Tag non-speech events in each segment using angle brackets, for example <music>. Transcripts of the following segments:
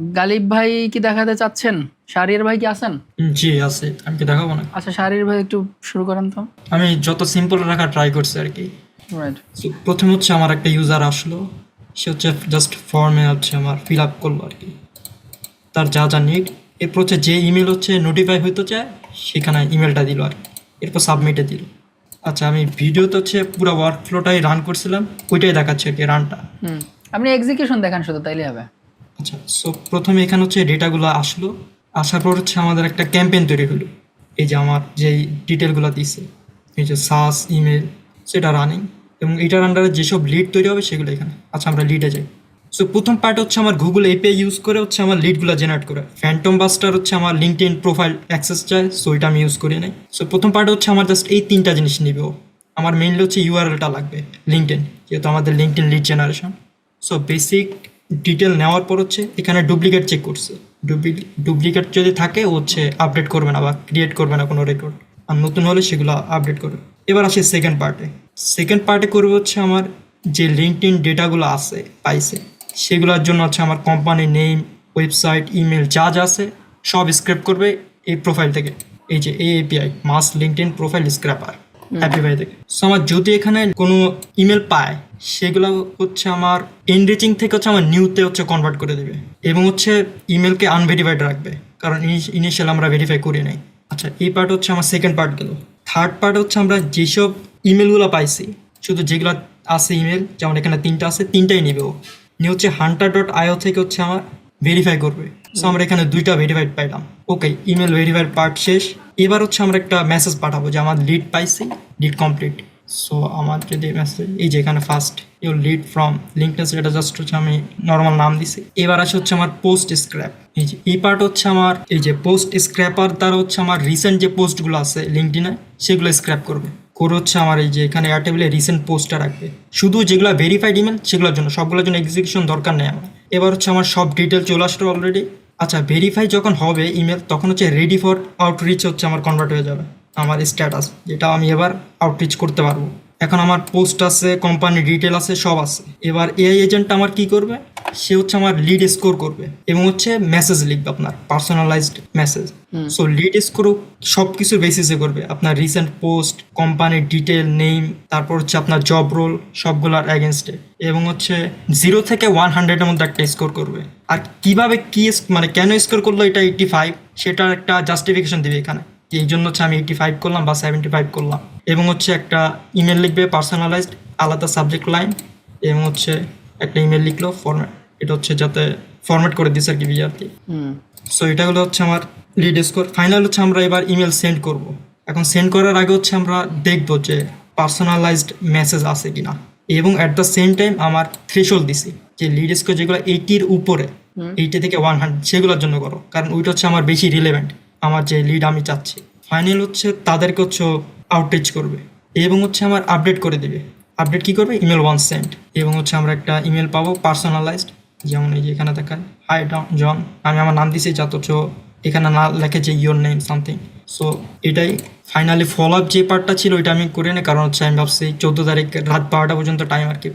গালিব ভাই কি দেখাতে চাচ্ছেন? শারির ভাই কি আছেন? জি আছে। আমি কি দেখাবো না? আচ্ছা শারির ভাই একটু শুরু করেন তো। আমি যত সিম্পল রাখা ট্রাই করছি আর কি। রাইট প্রথমে হচ্ছে আমার একটা ইউজার আসলো। সে হচ্ছে জাস্ট ফর্মে হচ্ছে আমার ফিল আপ করল আর কি। তার যা যা নিড এরপর হচ্ছে যে ইমেল হচ্ছে নোটিফাই হইতে চায় সেখানে ইমেলটা দিল আর এরপর সাবমিটে দিল। আচ্ছা আমি ভিডিওতে হচ্ছে পুরো ওয়ার্ক ফ্লোটাই রান করছিলাম ওইটাই দেখাচ্ছে আর কি রানটা হুম। আপনি এক্সিকিউশন দেখান শুধু তাইলে হবে। আচ্ছা সো প্রথমে এখানে হচ্ছে ডেটাগুলো আসলো। আসার পর হচ্ছে আমাদের একটা ক্যাম্পেইন তৈরি হলো। এই যে আমার যেই ডিটেলগুলো দিছে, এই যে সাস ইমেল সেটা রানিং এবং এটার আন্ডারে যেসব লিড তৈরি হবে সেগুলো এখানে। আচ্ছা আমরা লিডে যাই। সো প্রথম পার্ট হচ্ছে আমার গুগল এপিআই ইউজ করে হচ্ছে আমার লিডগুলো জেনারেট করে। ফ্যান্টম বাস্টার হচ্ছে আমার লিঙ্কড ইন প্রোফাইল অ্যাক্সেস চায় সো এটা আমি ইউজ করি নাই। সো প্রথম পার্ট হচ্ছে আমার জাস্ট এই তিনটা জিনিস নিবে। ও। আমার মেইনলি হচ্ছে ইউআরএলটা লাগবে লিঙ্কড ইন যেহেতু আমাদের LinkedIn lead generation so basic detail নেওয়ার পর হচ্ছে এখানে ডুপ্লিকেট চেক করছে। ডুপ্লিকেট যদি থাকে হচ্ছে আপডেট করবে না বা ক্রিয়েট করবে না কোনো রেকর্ড আর নতুন হলে সেগুলো আপডেট করবে। এবার আসি সেকেন্ড পার্টে সেকেন্ড পার্টে করবে হচ্ছে আমার যে লিঙ্কড ইন ডেটাগুলো আছে, পাইছে, সেগুলোর জন্য হচ্ছে আমার কোম্পানির নেম ওয়েবসাইট ইমেল যা যা আছে, সব স্ক্রেপ করবে এই প্রোফাইল থেকে। এই যে এই API mass LinkedIn profile scraper Apify থেকে সো আমার যদি এখানে কোনো ইমেল পায়, সেগুলো হচ্ছে আমার এনরিচিং থেকে হচ্ছে আমার নিউতে হচ্ছে কনভার্ট করে দেবে। এবং হচ্ছে ইমেলকে আনভেরিফাইড রাখবে। কারণ ইনিশিয়াল আমরা ভেরিফাই করি নাই। আচ্ছা এই পার্ট হচ্ছে আমার সেকেন্ড পার্ট গেল। থার্ড পার্ট হচ্ছে আমরা যেসব ইমেলগুলো পাইছি, শুধু যেগুলো আছে ইমেল যেমন এখানে তিনটা আছে, তিনটাই নিবে। ও নিয়ে হচ্ছে হান্টার ডট আইও থেকে হচ্ছে আমার ভেরিফাই করবে। সো আমরা এখানে দুইটা ভেরিফাইড পাইলাম। ওকে ইমেল ভেরিফাইড পার্ট শেষ। এবার হচ্ছে আমরা একটা মেসেজ পাঠাবো যে আমার লিড পাইছি লিড কমপ্লিট সো আমার যদি মেসেজ এই যে এখানে ফার্স্ট ইউর লিড ফ্রম লিঙ্কনেস এটা জাস্ট হচ্ছে আমি নর্মাল নাম দিছি। এবার আসে হচ্ছে আমার পোস্ট স্ক্র্যাপ এই যে, এই পার্ট হচ্ছে আমার, এই যে পোস্ট স্ক্র্যাপার দ্বারা হচ্ছে আমার রিসেন্ট যে পোস্টগুলো আছে লিঙ্কডিনে সেগুলো স্ক্র্যাপ করবে। করে হচ্ছে আমার এই যে এখানে এয়ারটেবিলে রিসেন্ট পোস্টটা রাখবে। শুধু যেগুলো ভেরিফাইড ইমেল সেগুলোর জন্য সবগুলোর জন্য এক্সিকিউশন দরকার নেই আমার। এবার হচ্ছে আমার সব ডিটেল চলে আসলো অলরেডি আচ্ছা ভেরিফাই যখন হবে ইমেল তখন হচ্ছে রেডি ফর আউটরিচ হচ্ছে আমার কনভার্ট হয়ে যাবে, আমার স্ট্যাটাস যেটা আমি এবার আউটরিচ করতে পারব। এখন আমার পোস্ট আছে কোম্পানি ডিটেল আছে, সব আছে। এবার এআই এজেন্ট আমার কি করবে? সে হচ্ছে আমার লিড স্কোর করবে এবং হচ্ছে মেসেজ লিখবে আপনার personalised message so lead score সব কিছুর বেসিসে করবে। আপনার রিসেন্ট পোস্ট কোম্পানির ডিটেল নেম তারপর হচ্ছে আপনার জব রোল সবগুলোর অ্যাগেনস্টে এবং হচ্ছে জিরো থেকে ওয়ান হান্ড্রেডের মধ্যে একটা স্কোর করবে। আর কীভাবে কি মানে কেন স্কোর করল এটা এইটটি ফাইভ সেটার একটা জাস্টিফিকেশন দিবে এখানে। এই জন্য হচ্ছে আমি এইটটি ফাইভ করলাম বা সেভেন্টি ফাইভ করলাম। এবং হচ্ছে একটা ইমেল লিখবে পার্সোনালাইজড আলাদা সাবজেক্ট লাইন এবং হচ্ছে একটা ইমেল লিখলো ফরম্যাট এটা হচ্ছে যাতে ফরম্যাট করে দিছে আর কি হুম। সো এটা হলো হচ্ছে আমার লিড স্কোর ফাইনাল হচ্ছে আমরা এবার ইমেল সেন্ড করব। এখন সেন্ড করার আগে হচ্ছে আমরা দেখব যে পার্সোনালাইজড মেসেজ আছে কিনা। এবং অ্যাট দ্য সেম টাইম আমার থ্রেশল দিছি যে লিড স্কোর যেগুলো এইটির উপরে এইটি থেকে ওয়ান হান্ড্রেড সেগুলোর জন্য করো। কারণ ওইটা হচ্ছে আমার বেশি রিলেভেন্ট আমার যে লিড আমি চাচ্ছি। ফাইনাল হচ্ছে তাদেরকে হচ্ছে আউটরিচ করবে এবং হচ্ছে আমার আপডেট করে দেবে। আপডেট কি করবে? ইমেল ওয়ান সেন্ড এবং হচ্ছে আমরা একটা ইমেল পাবো পার্সোনালাইজড যেমন এই যে এখানে দেখেন হাই জন আমি আমার নাম দিছি যা অথচ এখানে না লেখে যে ইয়োর নেম সামথিং সো এটাই ফাইনালি ফলো আপ যে পার্টটা ছিল ওইটা আমি করে নিই কারণ হচ্ছে আমি ভাবছি চোদ্দ তারিখ রাত বারোটা পর্যন্ত টাইম আর কি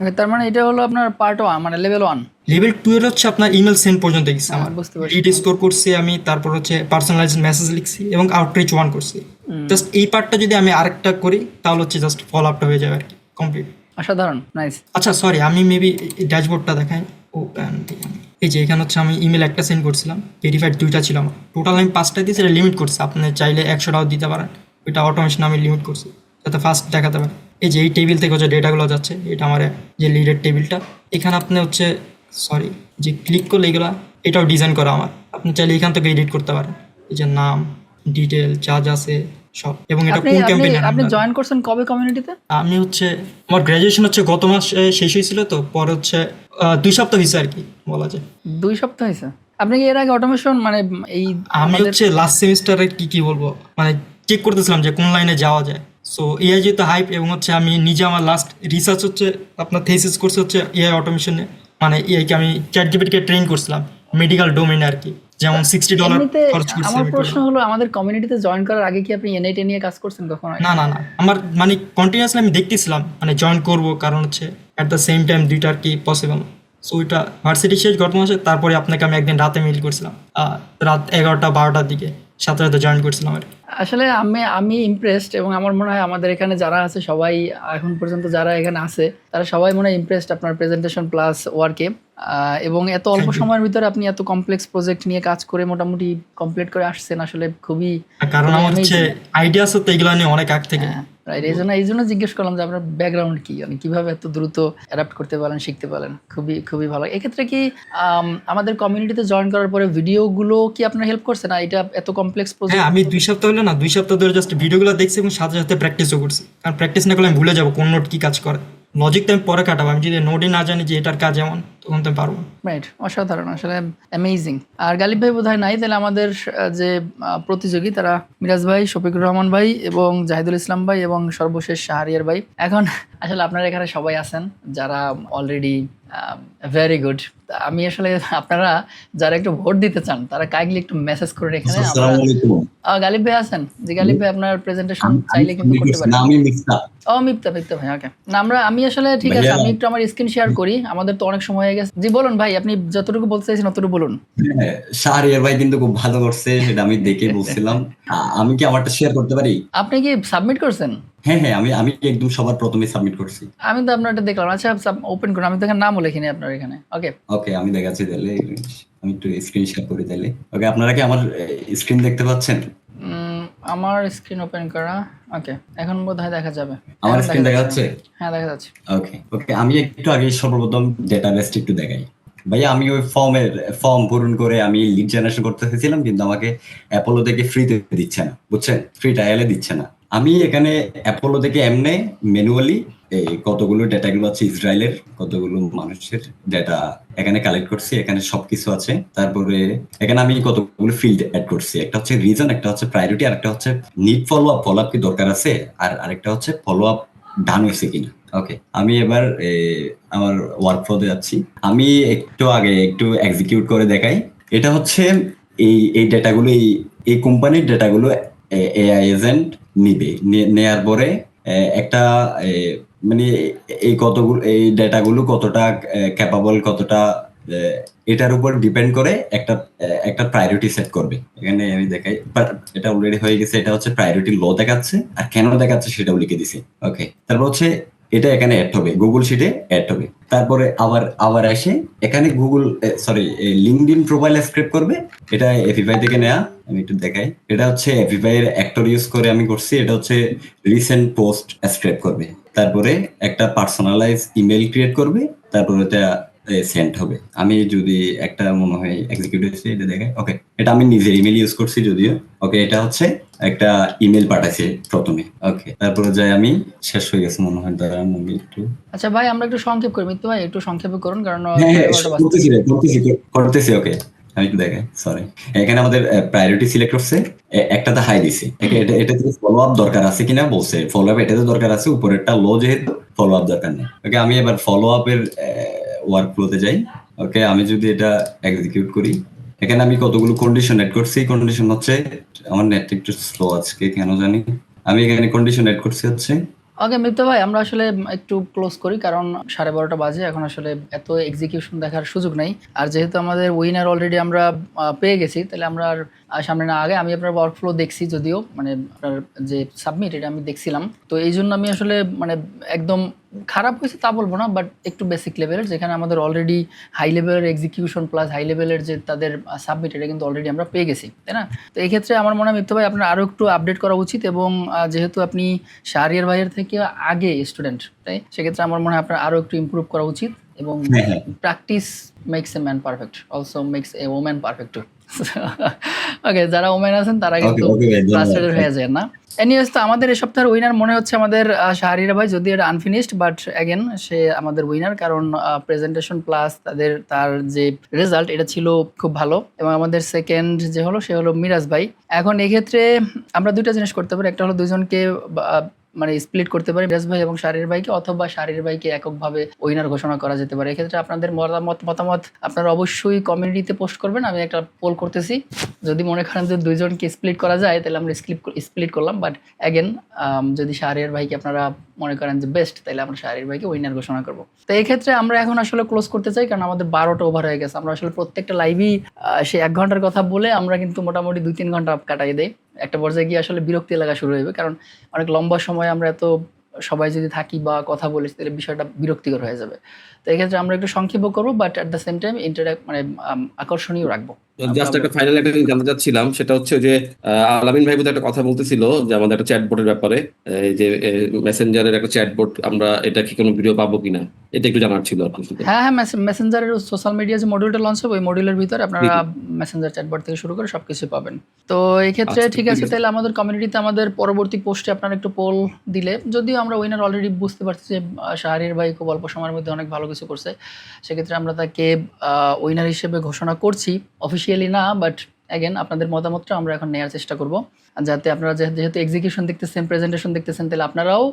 Okay, তার মানে এটা হলো আপনার পার্ট ওয়ান মানে লেভেল ওয়ান লেভেল টু এর হচ্ছে আপনার ইমেল সেন্ড পর্যন্ত গেছে আমার। হ্যাঁ, লিড স্কোর করছি আমি তারপর হচ্ছে পার্সোনালাইজ মেসেজ লিখছি এবং আউটরিচ ওয়ান করছি। জাস্ট এই পার্টটা যদি আমি আরেকটা করি তাহলে হচ্ছে জাস্ট ফলো আপটা হয়ে যাবে আর কি কমপ্লিট অসাধারণ নাইস আচ্ছা সরি আমি মেবি ড্যাশবোর্ডটা দেখাই। ও এই যে এখানে হচ্ছে আমি ইমেল একটা সেন্ড করছিলাম ভেরিফাইড দুইটা ছিল আমার। টোটাল আমি পাঁচটা দিয়ে সেটা লিমিট করছি। আপনি চাইলে একশোটাও দিতে পারেন। ওইটা অটোমেশন আমি লিমিট করছি যাতে ফার্স্ট দেখাতে পারেন এই যে এই টেবিল থেকে হচ্ছে ডেটাগুলো যাচ্ছে এটা আমার যে লিডের টেবিলটা এখানে আপনি হচ্ছে সরি যে ক্লিক করলে এগুলো এটাও ডিজাইন করা আমার। আপনি চাইলে এখান থেকে এডিট করতে পারেন। এই যে নাম ডিটেল চার্জ আছে সব। এবং এটা কোন ক্যাম্পেইন আপনি জয়েন করছেন কবে কমিউনিটিতে আমি হচ্ছে আমার গ্র্যাজুয়েশন হচ্ছে গত মাস শেষ হয়েছিল তো পরে হচ্ছে দুই সপ্তাহ হয়েছে আর কি বলা যায়। দুই সপ্তাহ হয়েছে আপনি কি এর আগে অটোমেশন মানে এই আমি হচ্ছে লাস্ট সেমিস্টারে কি কি বলব? মানে চেক করতেছিলাম যে কোন লাইনে যাওয়া যায়। সো এআই যেহেতু হাইপ এবং হচ্ছে আমি নিজে আমার লাস্ট রিসার্চ হচ্ছে আপনার থেসিস করছে হচ্ছে এআই অটোমেশনে মানে এআইকে আমি চ্যাট জিপিটিকে ট্রেন করছিলাম মেডিকেল ডোমেনে আর কি। যেমন সিক্সটি ডলার খরচ করছি আমার প্রশ্ন হলো আমাদের কমিউনিটিতে জয়েন করার আগে কি আপনি এনআইটি নিয়ে কাজ করছেন কখনো? না না না। আমার মানে কন্টিনিউয়াসলি আমি দেখতেছিলাম মানে জয়েন করব কারণ হচ্ছে অ্যাট দ্য সেম টাইম দুইটা আর কি পসিবল সো ওইটা ভার্সিটি শেষ গত মাসে তারপরে আপনাকে আমি একদিন রাতে মেইল করছিলাম। রাত এগারোটা বারোটার দিকে সাথে সাথে জয়েন করছিলাম আর আসলে আমি আমি ইমপ্রেসড এবং আমার মনে হয় আমাদের এখানে যারা আছে সবাই এখন পর্যন্ত যারা এখানে আছে তারা সবাই মনে হয় ইমপ্রেসড আপনার প্রেজেন্টেশন প্লাস ওয়ার্কে এবং এত অল্প সময়ের ভিতরে আপনি এত কমপ্লেক্স প্রজেক্ট নিয়ে কাজ করে মোটামুটি কমপ্লিট করে আসছেন আসলে খুবই কারণ আমার হচ্ছে আইডিয়া আছে তো এগুলো নিয়ে অনেক আগ থেকে। রাইট এই জন্য এই জন্য জিজ্ঞেস করলাম যে আপনার ব্যাকগ্রাউন্ড কি? মানে কীভাবে এত দ্রুত অ্যাডাপ্ট করতে পারেন শিখতে পারেন? খুবই খুবই ভালো। এক্ষেত্রে কি আম, আমাদের কমিউনিটিতে জয়েন করার পরে ভিডিওগুলো কি আপনার হেল্প করছে? না এটা এত কমপ্লেক্স হ্যাঁ প্রজেক্ট আমি দুই সপ্তাহ হলো না দুই সপ্তাহ ধরে জাস্ট ভিডিওগুলো দেখছি এবং সাথে সাথে প্র্যাকটিসও করছি। কারণ প্র্যাকটিস না করলে আমি ভুলে যাব কোন নোট কি কাজ করে। লজিক তো আমি পরে কাটাবো। আমি যদি নোটই না জানি যে এটার কাজ এমন, তখন তো পারব রাইট অসাধারণ, আসলে অ্যামেজিং আর গালিব ভাই বোধহয় নাই, তাহলে আমাদের যে প্রতিযোগী তারা মিরাজ ভাই, শফিকুর রহমান ভাই এবং জাহিদুল ইসলাম ভাই এবং সর্বশেষ শাহরিয়ার ভাই। এখন, আসলে আপনারা এখানে সবাই আছেন যারা অলরেডি ভেরি গুড আমি আসলে আপনারা যারা একটু ভোট দিতে চান তারা কাইন্ডলি একটু মেসেজ করে এখানে গালিব ভাই আছেন? যে গালিব ভাই আপনার প্রেজেন্টেশন চাইলে কিন্তু করতে পারেন। আমি মিথ্যা ও মিপ্তা মিপ্তা ভাই ওকে না আমরা আমি আসলে ঠিক আছে আমি একটু আমার স্ক্রিন শেয়ার করি আমাদের তো অনেক সময় হয়ে গেছে। জি বলুন ভাই আপনি যতটুকু বলতে চাইছেন ততটুকু বলুন। হ্যাঁ, শাহরিয়ার ভাই কিন্তু খুব ভালো করছে সেটা আমি দেখে বলছিলাম। আমি কি আমারটা শেয়ার করতে পারি? আপনি কি সাবমিট করছেন? হ্যাঁ হ্যাঁ আমি আমি একদম সবার প্রথমে সাবমিট করছি। আমি তো আপনার এটা দেখলাম। আচ্ছা ওপেন করুন আমি তো এখানে নামও লিখিনি আপনার এখানে। ওকে ওকে আমি দেখাচ্ছি তাহলে আমি একটু স্ক্রিন শেয়ার করি তাহলে। ওকে আপনারা কি আমার স্ক্রিন দেখতে পাচ্ছেন? আমার স্ক্রিন ওপেন করা। ওকে এখন বোধহয় দেখা যাবে। আমার স্ক্রিন দেখা যাচ্ছে। হ্যাঁ দেখা যাচ্ছে। ওকে ওকে আমি একটু আগে সর্বপ্রথম ডেটাবেসটা একটু দেখাই। ভাইয়া আমি ওই ফর্মের ফর্ম পূরণ করে আমি লিড জেনারেশন করতে চেয়েছিলাম কিন্তু আমাকে অ্যাপোলো থেকে ফ্রিতে দিচ্ছে না বুঝছেন? ফ্রি ট্রায়ালে দিচ্ছে না। আমি এখানে অ্যাপোলো থেকে এমনে ম্যানুয়ালি এই কতগুলো ডেটাগুলো আছে ইসরায়েলের, কতগুলো মানুষের ডেটা এখানে কালেক্ট করছি, এখানে সবকিছু আছে। তারপরে এখানে আমি কতগুলো ফিল্ড অ্যাড করছি। একটা হচ্ছে রিজন একটা হচ্ছে প্রায়োরিটি আর একটা হচ্ছে need follow up follow up কি দরকার আছে? আর আরেকটা হচ্ছে ফলো আপ ডান হয়েছে কিনা। ওকে আমি এবার আমার ওয়ার্ক ফ্লোতে যাচ্ছি। আমি একটু আগে একটু এক্সিকিউট করে দেখাই। এটা হচ্ছে এই এই ডেটাগুলো এই এই কোম্পানির ডেটাগুলো এআই এজেন্ট নিবে। নেয়ার পরে একটা মানে এই কতগুলো এই ডেটাগুলো কতটা ক্যাপাবল কতটা এটার উপর ডিপেন্ড করে একটা একটা প্রায়োরিটি সেট করবে। এখানে আমি দেখাই এটা অলরেডি হয়ে গেছে, এটা হচ্ছে প্রায়োরিটি লো দেখাচ্ছে, আর কেন দেখাচ্ছে সেটাও লিখে দিছে। ওকে তারপর হচ্ছে এটা এখানে অ্যাড হবে গুগল শিটে অ্যাড হবে। তারপরে আবার আবার আসে, এখানে Google sorry LinkedIn profile script করবে। এটা এফিফাই থেকে নেওয়া আমি একটু দেখাই। এটা হচ্ছে এফিফাই এর অ্যাক্টর ইউজ করে আমি করছি, এটা হচ্ছে রিসেন্ট পোস্ট স্ক্রিপ্ট করবে। তারপরে একটা পার্সোনালাইজ ইমেল ক্রিয়েট করবে, তারপরে এটা সেন্ড হবে। আমি যদি একটা মনে হয় এটা ওকে এটা আমি নিজের ইমেল ইউজ করছি যদিও ওকে এটা হচ্ছে একটা ইমেল পাঠাইছে প্রথমে ওকে তারপরে যাই আমি শেষ হয়ে গেছে মনে হয় দাঁড়ান আমি একটু। আচ্ছা ভাই আমরা একটু সংক্ষেপ করি মিত্তু ভাই একটু সংক্ষেপে করুন কারণ হ্যাঁ হ্যাঁ করতেছি করতেছি ওকে আমি একটু দেখাই সরি এখানে আমাদের প্রায়োরিটি সিলেক্ট করছে একটাতে হাই দিছে এটা এটাতে ফলো আপ দরকার আছে কিনা বলছে ফলো আপ এটাতে দরকার আছে উপরেরটা লো যেহেতু ফলো আপ দরকার নেই ওকে আমি এবার ফলো আপের ওয়ার্ক ফ্লোতে যাই ওকে আমি যদি এটা এক্সিকিউট করি, এখানে আমি কতগুলো কন্ডিশন এড করছি? কন্ডিশন হচ্ছে, আমার নেট একটু স্লো আজকে, কেন জানি? আমি এখানে কন্ডিশন এড করছি হচ্ছে ওকে মিত্র ভাই, আমরা আসলে একটু ক্লোজ করি, কারণ সাড়ে বারোটা বাজে, এখন আসলে এত এক্সিকিউশন দেখার সুযোগ নেই। আর যেহেতু আমাদের উইনার অলরেডি আমরা পেয়ে গেছি, তাহলে আমরা আর সামনে না আগে আমি আপনার ওয়ার্ক ফ্লো দেখছি যদিও মানে আপনার যে সাবমিট এটা আমি দেখছিলাম। তো এই জন্য আমি আসলে মানে একদম খারাপ হয়েছে তা বলব না বাট একটু বেসিক লেভেলের যেখানে আমাদের অলরেডি হাই লেভেলের এক্সিকিউশন প্লাস হাই লেভেলের যে তাদের সাবমিট এটা কিন্তু অলরেডি আমরা পেয়ে গেছি তাই না? তো এই ক্ষেত্রে আমার মনে হয় মিত্র ভাই আপনার আরও একটু আপডেট করা উচিত এবং যেহেতু আপনি শাহরিয়ার ভাইয়ের থেকে আগে স্টুডেন্ট তাই? সেক্ষেত্রে আমার মনে হয় আপনার আরও একটু ইমপ্রুভ করা উচিত এবং। Practice makes a man perfect also makes a woman perfect too <laughs> okay যারা ওম্যান আছেন তারা কিন্তু ফ্রাস্ট্রেটেড হয়ে যায় না। এনিওয়েজ তো আমাদের এই সপ্তাহের উইনার মনে হচ্ছে আমাদের শাহরিরা ভাই যদি এটা আনফিনিশড বাট অ্যাগেন সে আমাদের উইনার কারণ প্রেজেন্টেশন প্লাস তাদের তার যে রেজাল্ট এটা ছিল খুব ভালো। এবং আমাদের সেকেন্ড যে হলো সে হলো মিরাজ ভাই। এখন এক্ষেত্রে আমরা দুইটা জিনিস করতে পারি। একটা হলো দুইজনকে মানে স্প্লিট করতে পারি ব্যাস ভাই এবং শারীর ভাইকে অথবা শারীর ভাইকে এককভাবে উইনার ঘোষণা করা যেতে পারে। এক্ষেত্রে আপনাদের মতামত মতামত আপনারা অবশ্যই কমিউনিটিতে পোস্ট করবেন। আমি একটা পোল করতেছি। যদি মনে করেন যে দুইজনকে স্প্লিট করা যায়, তাহলে আমরা স্প্লিট স্প্লিট করলাম। বাট অ্যাগেন যদি শাহরিয়ার ভাইকে আপনারা মনে করেন যে বেস্ট তাহলে আমরা শাহরিয়ার ভাইকে উইনার ঘোষণা করব। তো এই ক্ষেত্রে আমরা এখন আসলে ক্লোজ করতে চাই, কারণ আমাদের বারোটা ওভার হয়ে গেছে। আমরা আসলে প্রত্যেকটা লাইভই সে এক ঘণ্টার কথা বলে আমরা কিন্তু মোটামুটি দুই তিন ঘণ্টা কাটাই দেই। একটা পর্যায়ে গিয়ে আসলে বিরক্তি লাগা শুরু হইবে কারণ অনেক লম্বা সময় আমরা এত সবাই যদি থাকি বা কথা বলি তাহলে বিষয়টা বিরক্তিকর হয়ে যাবে। তো এই ক্ষেত্রে আমরা একটু সংক্ষেপ করব but at the same time interact মানে আকর্ষণীয় রাখব। জাস্ট একটা ফাইনাল একটা জিনিস জানতে চাচ্ছিলাম সেটা হচ্ছে যে আলামিন ভাই একটা কথা বলতেছিল যে আমাদের একটা চ্যাটবোর্ডের ব্যাপারে এই যে মেসেঞ্জারের একটা চ্যাটবোর্ড আমরা এটা কি কোনো ভিডিও পাবো কিনা? এটা একটু জানার ছিল হ্যাঁ হ্যাঁ মেসেঞ্জারের সোশ্যাল মিডিয়া যে মডিউলটা লঞ্চ হবে ওই মডিউলের ভিতরে আপনারা মেসেঞ্জার চ্যাটবট থেকে শুরু করে সবকিছু পাবেন। তো এই ক্ষেত্রে আচ্ছা, ঠিক আছে। তাহলে আমাদের কমিউনিটিতে আমাদের পরবর্তী পোস্টে আপনারা একটু পোল দিলে যদিও আমরা উইনার অলরেডি বুঝতে পারছি যে আহ, শাহরিয়ার ভাই খুব অল্প সময়ের মধ্যে অনেক ভালো কিছু করছে। সেক্ষেত্রে আমরা তাকে উইনার হিসেবে ঘোষণা করছি। অফিসিয়ালি না বাট অ্যাগেন আপনাদের মতামতটা আমরা এখন নেওয়ার চেষ্টা করব। যাতে আপনারা যেহেতু এক্সিকিউশন দেখতেছেন প্রেজেন্টেশন দেখতেছেন, তাহলে আপনারাও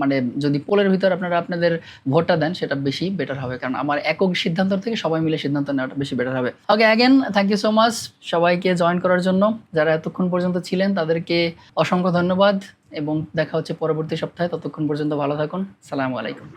মানে যদি পোলের ভিতর আপনারা আপনাদের ভোটটা দেন, সেটা বেশি বেটার হবে। কারণ আমার একক সিদ্ধান্ত থেকে সবাই মিলে সিদ্ধান্ত নেওয়াটা বেশি বেটার হবে। Okay again thank you so much সবাইকে জয়েন করার জন্য। যারা এতক্ষণ পর্যন্ত ছিলেন, তাদেরকে অসংখ্য ধন্যবাদ। এবং দেখা হচ্ছে পরবর্তী সপ্তাহে। ততক্ষণ পর্যন্ত ভালো থাকুন। সালামু আলাইকুম।